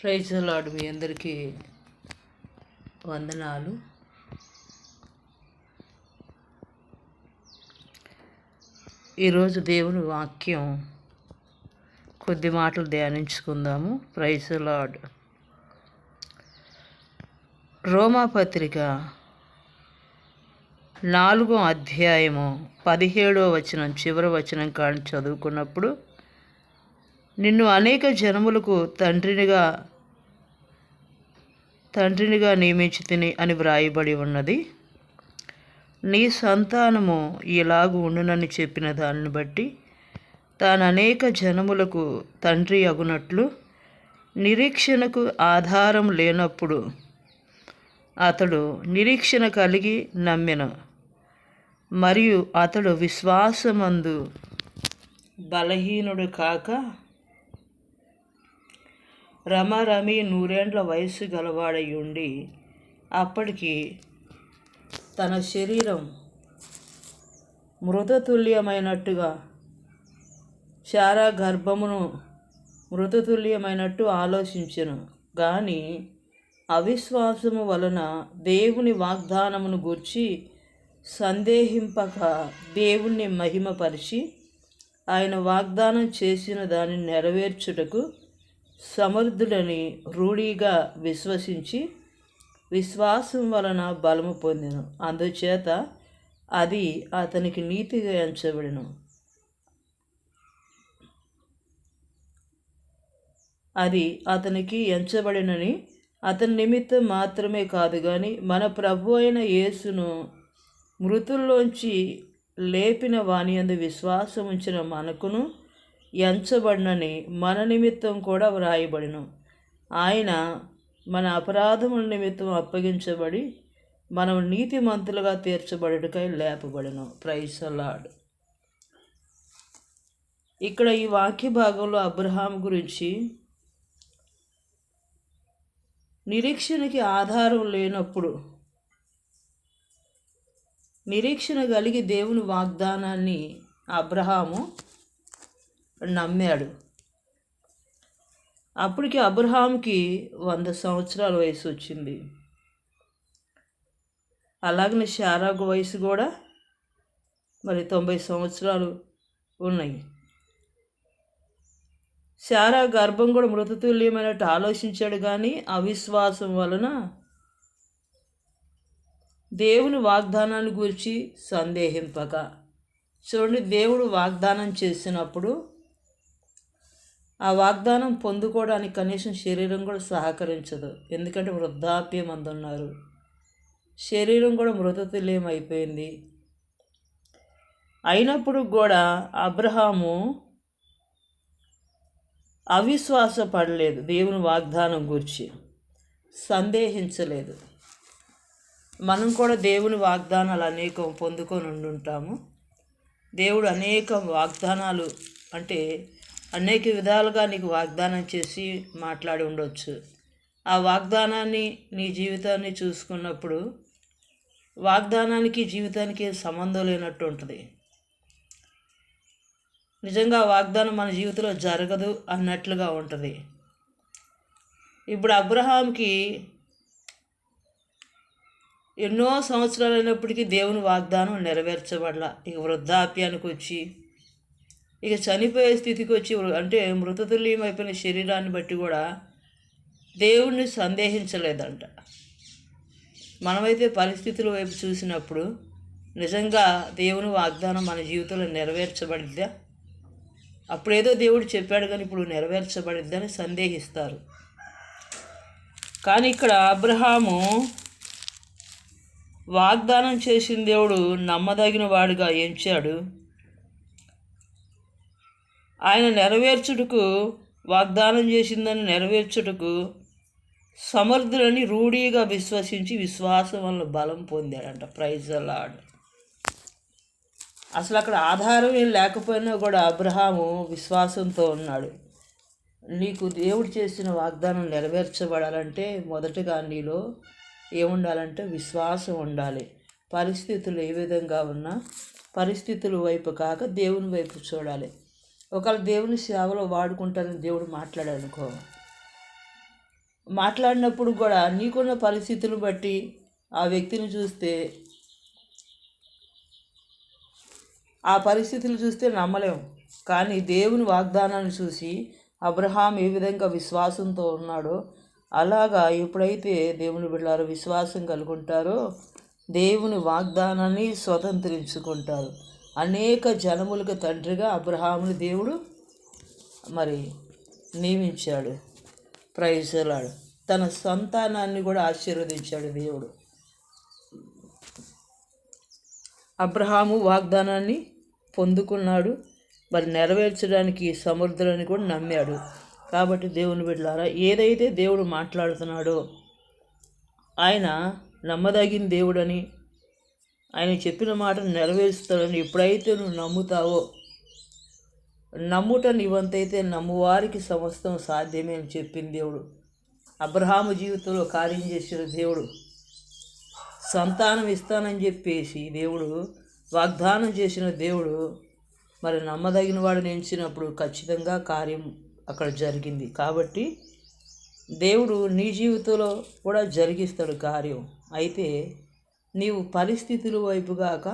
Praise lord మీ అందరికీ వందనాలు. ఈరోజు దేవుని వాక్యం కొద్ది మాటలు ధ్యానించుకుందాము. ప్రైజ్ లాడ్ రోమా పత్రిక నాలుగో అధ్యాయము పదిహేడో వచనం చివరి వచనం కానీ చదువుకున్నప్పుడు నిన్ను అనేక జనములకు తండ్రినిగా తండ్రినిగా నియమించి తిని అని వ్రాయబడి ఉన్నది. నీ సంతానము ఇలాగు ఉండునని చెప్పిన దానిని బట్టి తాను అనేక జనములకు తండ్రి అగునట్లు నిరీక్షణకు ఆధారం లేనప్పుడు అతడు నిరీక్షణ కలిగి నమ్మెను. మరియు అతడు విశ్వాసమందు బలహీనుడు కాక రమారమి నూరేండ్ల వయసు గలవాడై ఉండి అప్పటికి తన శరీరం మృతతుల్యమైనట్టుగా శారా గర్భమును మృతతుల్యమైనట్టు ఆలోచించను. కానీ అవిశ్వాసము వలన దేవుని వాగ్దానమును గూర్చి సందేహింపక దేవుణ్ణి మహిమపరిచి ఆయన వాగ్దానం చేసిన దానిని నెరవేర్చుటకు సమర్థుడని రూఢిగా విశ్వసించి విశ్వాసం వలన బలము పొందెను. అందుచేత అది అతనికి నీతిగా ఎంచబడిను. అది అతనికి ఎంచబడినని అతని నిమిత్తం మాత్రమే కాదు కానీ మన ప్రభు అయిన యేసును మృతుల్లోంచి లేపిన వాణి అందు విశ్వాసం ఉంచిన మనకును ఎంచబడినని మన నిమిత్తం కూడా వ్రాయబడిను. ఆయన మన అపరాధముల నిమిత్తం అప్పగించబడి మనం నీతిమంతులుగా తీర్చబడుటకై లేపబడిను. ప్రైస్ ఇక్కడ ఈ వాక్య భాగంలో అబ్రహాం గురించి నిరీక్షణకి ఆధారం లేనప్పుడు నిరీక్షణ కలిగి దేవుని వాగ్దానాన్ని అబ్రహాము నమ్మాడు. అప్పటికి అబ్రహాంకి వంద సంవత్సరాల వయసు వచ్చింది. అలాగనే శారాకు వయసు కూడా మరి తొంభై సంవత్సరాలు ఉన్నాయి. శారా గర్భం కూడా మృతతుల్యమైనట్టు ఆలోచించాడు కానీ అవిశ్వాసం వలన దేవుని వాగ్దానాన్ని గురించి సందేహింపక. చూడండి దేవుడు వాగ్దానం చేసినప్పుడు ఆ వాగ్దానం పొందుకోవడానికి కనీసం శరీరం కూడా సహకరించదు. ఎందుకంటే వృద్ధాప్యం అందున్నారు శరీరం కూడా మృతతుల్యం అయిపోయింది. అయినప్పుడు కూడా అబ్రహాము అవిశ్వాస పడలేదు దేవుని వాగ్దానం గురించి. సందేహించలేదు. మనం కూడా దేవుని వాగ్దానాలు అనేకం పొందుకొని ఉండుంటాము. దేవుడు అనేక వాగ్దానాలు అంటే అనేక విధాలుగా నీకు వాగ్దానం చేసి మాట్లాడి ఉండొచ్చు. ఆ వాగ్దానాన్ని నీ జీవితాన్ని చూసుకున్నప్పుడు వాగ్దానానికి జీవితానికి సంబంధం లేనట్టు ఉంటుంది. నిజంగా వాగ్దానం మన జీవితంలో జరగదు అన్నట్లుగా ఉంటుంది. ఇప్పుడు అబ్రహాంకి ఎన్నో సంవత్సరాలు అయినప్పటికీ దేవుని వాగ్దానం నెరవేర్చబడలా. ఇక వృద్ధాప్యానికి వచ్చి ఇక చనిపోయే స్థితికి వచ్చి అంటే మృతతుల్యమైపోయిన శరీరాన్ని బట్టి కూడా దేవుణ్ణి సందేహించలేదంట. మనమైతే పరిస్థితుల వైపు చూసినప్పుడు నిజంగా దేవుని వాగ్దానం మన జీవితంలో నెరవేర్చబడిద్దా? అప్పుడేదో దేవుడు చెప్పాడు కానీ ఇప్పుడు నెరవేర్చబడిద్దని సందేహిస్తారు. కానీ ఇక్కడ అబ్రహాము వాగ్దానం చేసిన దేవుడు నమ్మదగిన వాడిగా ఎంచాడు. ఆయన నెరవేర్చుటకు వాగ్దానం చేసిందని నెరవేర్చుటకు సమర్థులని రూఢీగా విశ్వసించి విశ్వాసం వల్ల బలం పొందాడంట. ప్రైజ్ అలాడ్ అసలు అక్కడ ఆధారం ఏం లేకపోయినా కూడా అబ్రహాము విశ్వాసంతో ఉన్నాడు. నీకు దేవుడు చేసిన వాగ్దానం నెరవేర్చబడాలంటే మొదటగా నీలో ఏముండాలంటే విశ్వాసం ఉండాలి. పరిస్థితులు ఏ విధంగా ఉన్నా పరిస్థితుల వైపు కాక దేవుని వైపు చూడాలి. ఒకవేళ దేవుని సేవలో వాడుకుంటారని దేవుడు మాట్లాడాడు అనుకో మాట్లాడినప్పుడు కూడా నీకున్న పరిస్థితులు బట్టి ఆ వ్యక్తిని చూస్తే ఆ పరిస్థితులు చూస్తే నమ్మలేము కానీ దేవుని వాగ్దానాన్ని చూసి అబ్రహాం ఏ విధంగా విశ్వాసంతో ఉన్నాడో అలాగా ఎప్పుడైతే దేవుని బిడ్డారు విశ్వాసం కలుగుంటారో దేవుని వాగ్దానాన్ని స్వతంత్రించుకుంటారు. అనేక జనములకు తండ్రిగా అబ్రహాముని దేవుడు మరి నియమించాడు. ప్రయోజనాడు తన సంతానాన్ని కూడా ఆశీర్వదించాడు దేవుడు. అబ్రహాము వాగ్దానాన్ని పొందుకున్నాడు. మరి నెరవేర్చడానికి సమర్థులని కూడా నమ్మాడు. కాబట్టి దేవుని బిడ్డలారా ఏదైతే దేవుడు మాట్లాడుతున్నాడో ఆయన నమ్మదగిన దేవుడని ఆయన చెప్పిన మాటను నెరవేరుస్తాడని ఎప్పుడైతే నువ్వు నమ్ముతావో నమ్ముట నీవంతైతే నమ్మువారికి సమస్తం సాధ్యమే అని చెప్పింది దేవుడు. అబ్రహాము జీవితంలో కార్యం చేసిన దేవుడు సంతానం ఇస్తానని చెప్పేసి దేవుడు వాగ్దానం చేసిన దేవుడు మరి నమ్మదగిన వాడిని ఎంచినప్పుడు ఖచ్చితంగా కార్యం అక్కడ జరిగింది. కాబట్టి దేవుడు నీ జీవితంలో కూడా జరిగిస్తాడు కార్యం. అయితే నీవు పరిస్థితుల వైపు గాక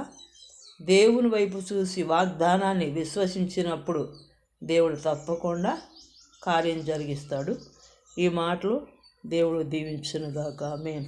దేవుని వైపు చూసి వాగ్దానాన్ని విశ్వసించినప్పుడు దేవుడు తప్పకుండా కార్యం జరిగిస్తాడు. ఈ మాటలు దేవుడు దీవించునుగాక. మేము